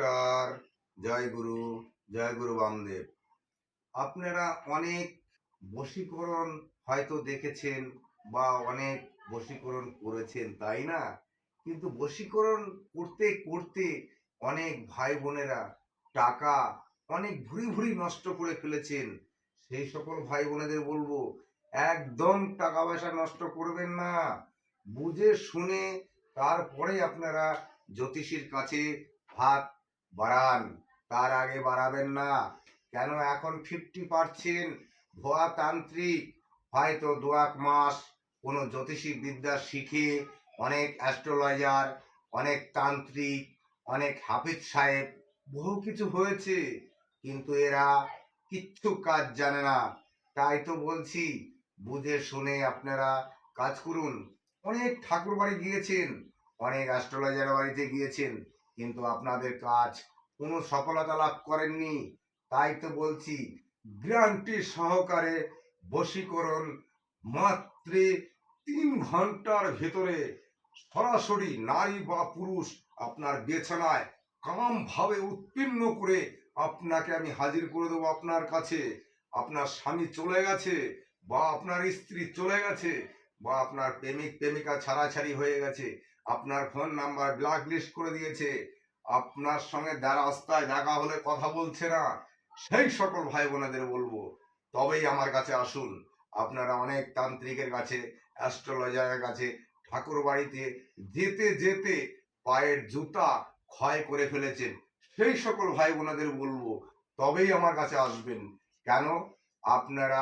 নমস্কার, জয় গুরু জয় গুরু বামদেব। আপনারা অনেক বশীকরণ হয়তো দেখেছেন বা অনেক বশীকরণ করেছেন, তাই না? কিন্তু বশীকরণ করতে করতে অনেক ভাই বোনেরা টাকা অনেক ভুরি ভুরি নষ্ট করে ফেলেছেন। সেই সকল ভাই বোনেদের বলব, একদম টাকা পয়সা নষ্ট করবেন না। বুঝে শুনে তারপরে আপনারা জ্যোতিষীর কাছে হাত বাড়ান। তার আগে বাড়াবেন না। কেন এখন ফিফটি পার্সেন্ট ভুয়া তান্ত্রিক? হয়তো দু এক মাস কোনো জ্যোতিষী বিদ্যা শিখে অনেক অ্যাস্ট্রোলজার অনেক তান্ত্রিক, অনেক হাফিজ সাহেব, বহু কিছু হয়েছে। কিন্তু এরা কিচ্ছু কাজ জানে না। তাই তো বলছি, বুঝে শুনে আপনারা কাজ করুন। অনেক ঠাকুর বাড়ি গিয়েছেন, অনেক অ্যাস্ট্রোলজার বাড়িতে গিয়েছেন। কিন্তু আপনাদের কাজ কোনো সফলতা লাভ করেননি। তাই তো বলছি গ্যারান্টি সহকারে বশীকরণ মাত্র তিন ঘণ্টার ভেতরে সরাসরি নারী বা পুরুষ আপনার বেছানায় কাম ভাবে উৎপন্ন করে আপনাকে আমি হাজির করে দেবো আপনার কাছে। আপনার স্বামী চলে গেছে বা আপনার স্ত্রী চলে গেছে বা আপনার প্রেমিক প্রেমিকা ছাড়াছাড়ি হয়ে গেছে। আপনার ফোন নাম্বার ব্ল্যাক লিস্ট করে দিয়েছে। আপনার সঙ্গে দ্বারা রাস্তায় দেখা হলে কথা বলছে না, সেই সকল ভাই বোনেদের বলব, তবেই আমার কাছে আসুন। আপনারা অনেক তান্ত্রিকের কাছে, অ্যাস্ট্রোলজারের কাছে, ঠাকুর বাড়িতে যেতে যেতে পায়ের জুতা ক্ষয় করে ফেলেছেন, সেই সকল ভাই বোনাদের বলব, তবেই আমার কাছে আসবেন। কেন? আপনারা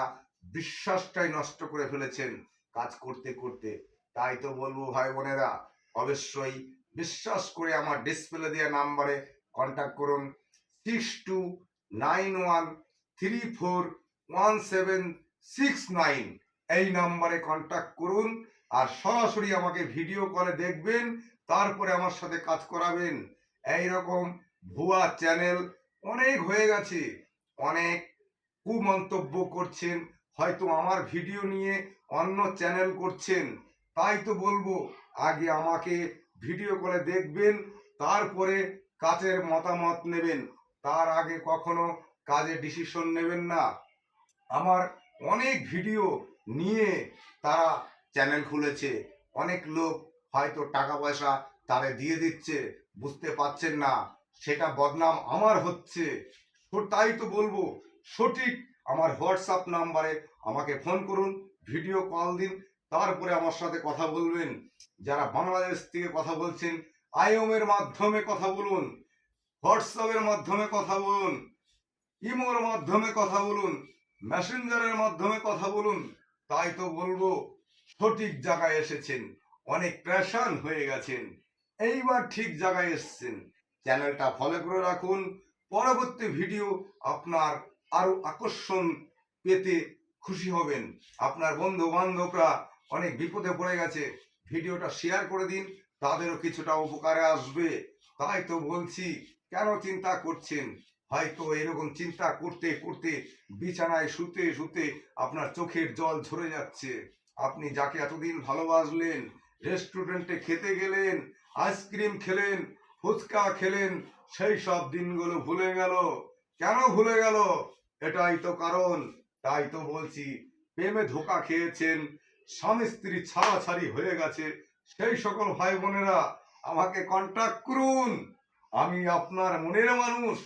বিশ্বাসটাই নষ্ট করে ফেলেছেন কাজ করতে করতে। তাই তো বলব ভাই বোনেরা অবশ্যই বিশ্বাস করে আমার ডিসপ্লে দেওয়া নাম্বারে কন্ট্যাক্ট করুন। Six two nine one three four one seven six nine এই নাম্বারে কন্ট্যাক্ট করুন আর সরাসরি আমাকে ভিডিও কলে দেখবেন, তারপরে আমার সাথে কাজ করাবেন। এই রকম ভুয়া চ্যানেল অনেক হয়ে গেছে। অনেক কুমন্তব্য করছেন, হয়তো আমার ভিডিও নিয়ে অন্য চ্যানেল করছেন। তাই তো বলব, আগে আমাকে ভিডিও করে দেখবেন, তারপরে কাজের মতামত নেবেন। তার আগে কখনো কাজে ডিসিশন নেবেন না। আমার অনেক ভিডিও নিয়ে তারা চ্যানেল খুলেছে। অনেক লোক হয়তো টাকা পয়সা তারে দিয়ে দিচ্ছে, বুঝতে পারছেন না। সেটা বদনাম আমার হচ্ছে। তাই তো বলব, সঠিক আমার হোয়াটসঅ্যাপ নাম্বারে আমাকে ফোন করুন ভিডিও কল দিন। তারপরে আমার সাথে কথা বলবেন। যারা বাংলাদেশ থেকে কথা বলছেন আইএমের মাধ্যমে কথা বলুন, হোয়াটসঅ্যাপের মাধ্যমে কথা বলুন, ইমোর মাধ্যমে কথা বলুন, মেসেঞ্জারের মাধ্যমে কথা বলুন, তাই তো বলব, সঠিক জায়গায় এসেছেন, অনেক প্রেশান হয়ে গেছেন, এইবার ঠিক জায়গায় এসেছেন। চ্যানেলটা ফলো করে রাখুন, পরবর্তী ভিডিও আপনার আরও আকর্ষণ পেতে খুশি হবেন। আপনার বন্ধু বান্ধবরা অনেক বিপদে পড়ে গেছে। ভিডিওটা শেয়ার করে দিন, তাদেরও কিছুটা উপকারে আসবে। তাই তো বলছি, কেন চিন্তা করছেন? হয়তো এরকম চিন্তা করতে করতে বিছানায় শুতে শুতে আপনার চোখের জল ঝরে যাচ্ছে। আপনি যাকে এতদিন ভালোবাসলেন রেস্টুরেন্টে খেতে গেলেন আইসক্রিম খেলেন, ফুচকা খেলেন, সেই সব দিনগুলো ভুলে গেল। কেন ভুলে গেল? এটাই তো কারণ। তাই তো বলছি, প্রেমে ধোকা খেয়েছেন স্বামী স্ত্রী ছাড়াছাড়ি হয়ে গেছে। সেই সকল ভাই বোনেরা আমাকে কন্ট্যাক্ট করুন। আমি আপনার মনের মানুষ।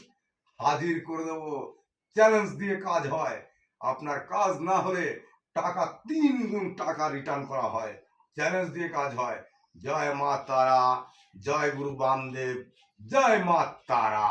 হাজির করে দেব। চ্যালেঞ্জ দিয়ে কাজ হয়। আপনার কাজ না হলে টাকা তিন গুণ টাকা রিটার্ন করা হয়। চ্যালেঞ্জ দিয়ে কাজ হয়। জয় মা তারা, জয় গুরু বামদেব, জয় মা তারা।